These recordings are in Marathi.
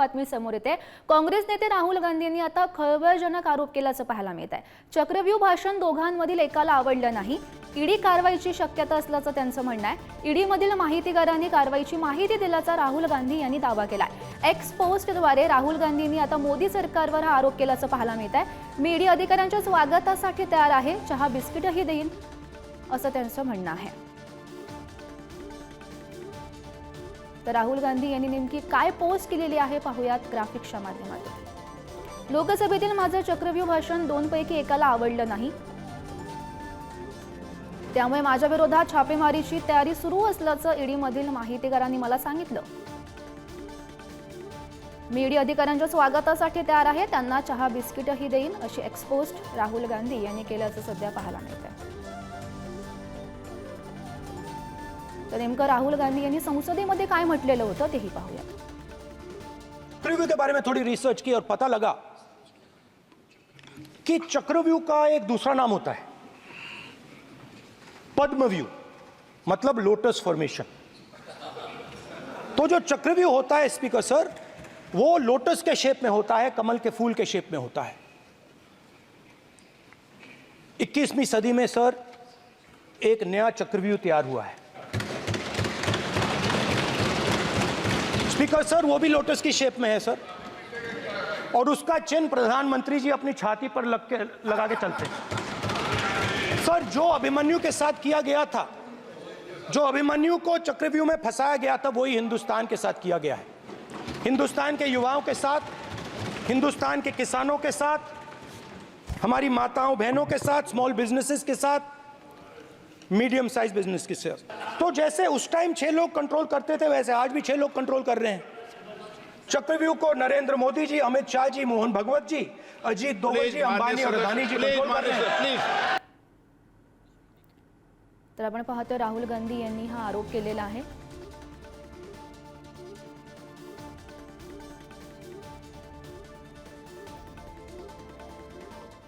बातमी समोर येते. काँग्रेस नेते राहुल गांधी यांनी आता खळबळजनक आरोप केल्याचं पाहायला मिळत आहे. चक्रव्यूह भाषण दोघांमधील एकाला आवडलं नाही. ईडी कारवाईची शक्यता असल्याचं त्यांचं म्हणणं आहे. ईडीमधील माहितीगारांनी कारवाईची माहिती दिल्याचा राहुल गांधी यांनी दावा केलाय. एक्स पोस्टद्वारे राहुल गांधींनी आता मोदी सरकारवर हा आरोप केल्याचं पाहायला मिळत आहे. मी ईडी अधिकाऱ्यांच्या स्वागतासाठी तयार आहे. चहा बिस्किटही देईन असं त्यांचं म्हणणं आहे. तर राहुल गांधी यांनी नेमकी काय पोस्ट केलेली आहे पाहूयात ग्राफिक्सच्या माध्यमातून. लोकसभेतील माझं चक्रव्यूह भाषण दोनपैकी एकाला आवडलं नाही. त्यामुळे माझ्या विरोधात छापेमारीची तयारी सुरू असल्याचं ईडीमधील माहितीगारांनी मला सांगितलं. मी ईडी अधिकाऱ्यांच्या स्वागतासाठी तयार आहे त्यांना चहा बिस्किटही देईन अशी एक्सपोस्ट राहुल गांधी यांनी केल्याचं सध्या पाहायला मिळतं तर नेमकं राहुल गांधी यांनी संसदेमध्ये काय म्हटलेलं होतं तेही पाहूया. चक्रव्यूह के बारे में थोड़ी रिसर्च की और पता लगा कि चक्रव्यूह का एक दूसरा नाम होता है। पद्मव्यूह मतलब लोटस फॉर्मेशन तो जो चक्रव्यूह होता है स्पीकर सर वो लोटस के शेप में होता है, कमल के फूल के शेप में होता है। 21वीं सदी में सर एक नया चक्रव्यूह तैयार हुआ है। स्पीकर सर वो भी लोटस की शेप में है सर और उसका चिन्ह प्रधानमंत्री जी अपनी छाती पर लग के, लगा के चलते सर जो अभिमन्यु के साथ किया गया था, जो अभिमन्यु को चक्रव्यूह में फंसाया गया था, वही हिंदुस्तान के साथ किया गया है। हिंदुस्तान के युवाओं के साथ, हिंदुस्तान के किसानों के साथ, हमारी माताओं, बहनों के साथ स्मॉल बिजनेसेस के साथ मीडियम साइज़ बिज़नेस के शेयर तो जैसे उस टाइम छह लोग कंट्रोल करते थे वैसे आज भी छह लोग कंट्रोल कर रहे हैं। चक्रव्यूह को नरेंद्र मोदी जी अमित शाह जी मोहन भगवत जी अजीत दोवल जी अंबानी और अदानी जी कंट्रोल कर रहे हैं। तर आपण पाहतोय राहुल गांधी यांनी हा आरोप केलेला आहे.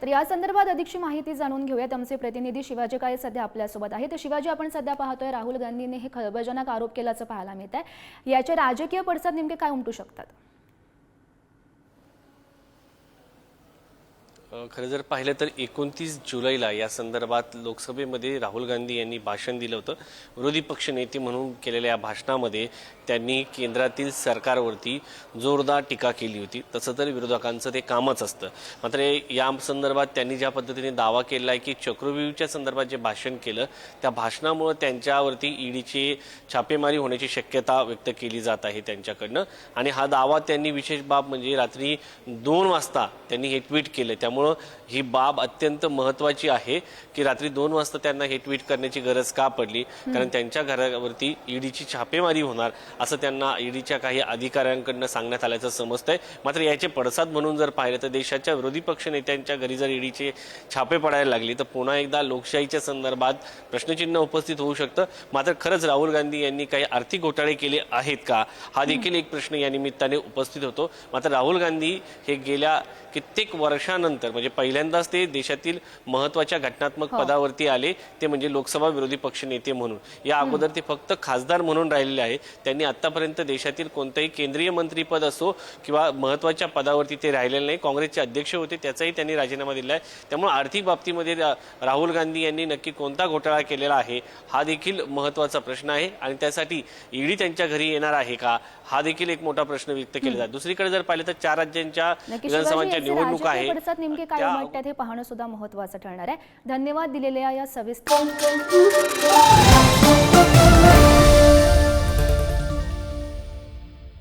तर या संदर्भात अधिकची माहिती जाणून घेऊयात. आमचे प्रतिनिधी शिवाजी काळे सध्या आपल्यासोबत आहे तर शिवाजी आपण सध्या पाहतोय राहुल गांधीने हे खळबळजनक आरोप केल्याचं पाहायला मिळत आहे याचे राजकीय पडसाद नेमके काय उमटू शकतात? खरं जर पाहिलं तर एकोणतीस जुलैला या संदर्भात लोकसभेमध्ये राहुल गांधी यांनी भाषण दिलं होतं. विरोधी पक्ष नेते म्हणून केलेल्या या भाषणामध्ये त्यांनी केंद्रातील सरकारवरती जोरदार टीका केली होती. तसं तर विरोधकांचं ते कामच असतं. मात्र या संदर्भात त्यांनी ज्या पद्धतीने दावा केला आहे की चक्रव्यूहच्या संदर्भात जे भाषण केलं त्या भाषणामुळं त्यांच्यावरती ईडीची छापेमारी होण्याची शक्यता व्यक्त केली जात आहे त्यांच्याकडनं. आणि हा दावा त्यांनी विशेष बाब म्हणजे रात्री दोन वाजता त्यांनी हे ट्विट केलं. त्यामुळे ही बाब अत्यंत महत्वाची आहे की रात्री दोन वाजता त्यांना हे ट्विट करण्याची गरज का पडली? कारण त्यांच्या घरावरती ईडीची छापेमारी होणार असं त्यांना ईडीच्या काही अधिकाऱ्यांकडनं सांगण्यात आल्याचं समजतंय. मात्र याचे पडसाद म्हणून जर पाहिलं तर देशाच्या विरोधी पक्ष नेत्यांच्या घरी जर ईडीचे छापे पडायला लागली तर पुन्हा एकदा लोकशाहीच्या संदर्भात प्रश्नचिन्ह उपस्थित होऊ शकतं. मात्र खरंच राहुल गांधी यांनी काही आर्थिक घोटाळे केले आहेत का? हा देखील एक प्रश्न या निमित्ताने उपस्थित होतो. मात्र राहुल गांधी हे गेल्या कित्येक वर्षानंतर म्हणजे पहिल्यांदाच ते देशातील महत्त्वाच्या घटनात्मक पदावरती आले. ते म्हणजे लोकसभा विरोधी पक्ष नेते म्हणून. या अगोदर ते फक्त खासदार म्हणून राहिलेले आहे त्यांनी आतापर्यंत देशातील कोणतंही केंद्रीय मंत्रीपद असो किंवा महत्त्वाच्या पदावरती ते राहिलेले नाही. काँग्रेसचे अध्यक्ष होते त्याचाही त्यांनी राजीनामा दिला आहे. त्यामुळे आर्थिक बाबतीमध्ये राहुल गांधी यांनी नक्की कोणता घोटाळा केलेला आहे हा देखील महत्त्वाचा प्रश्न आहे. आणि त्यासाठी ईडी त्यांच्या घरी येणार आहे का हा देखील एक मोठा प्रश्न व्यक्त केला जातो. दुसरीकडे जर पाहिलं तर चार राज्यांच्या विधानसभांच्या निवडणुका राजकीय आहे. पडसाद नेमके काय उमटतात हे पाहणं सुद्धा महत्वाचं ठरणार आहे. धन्यवाद दिलेल्या या सविस्तर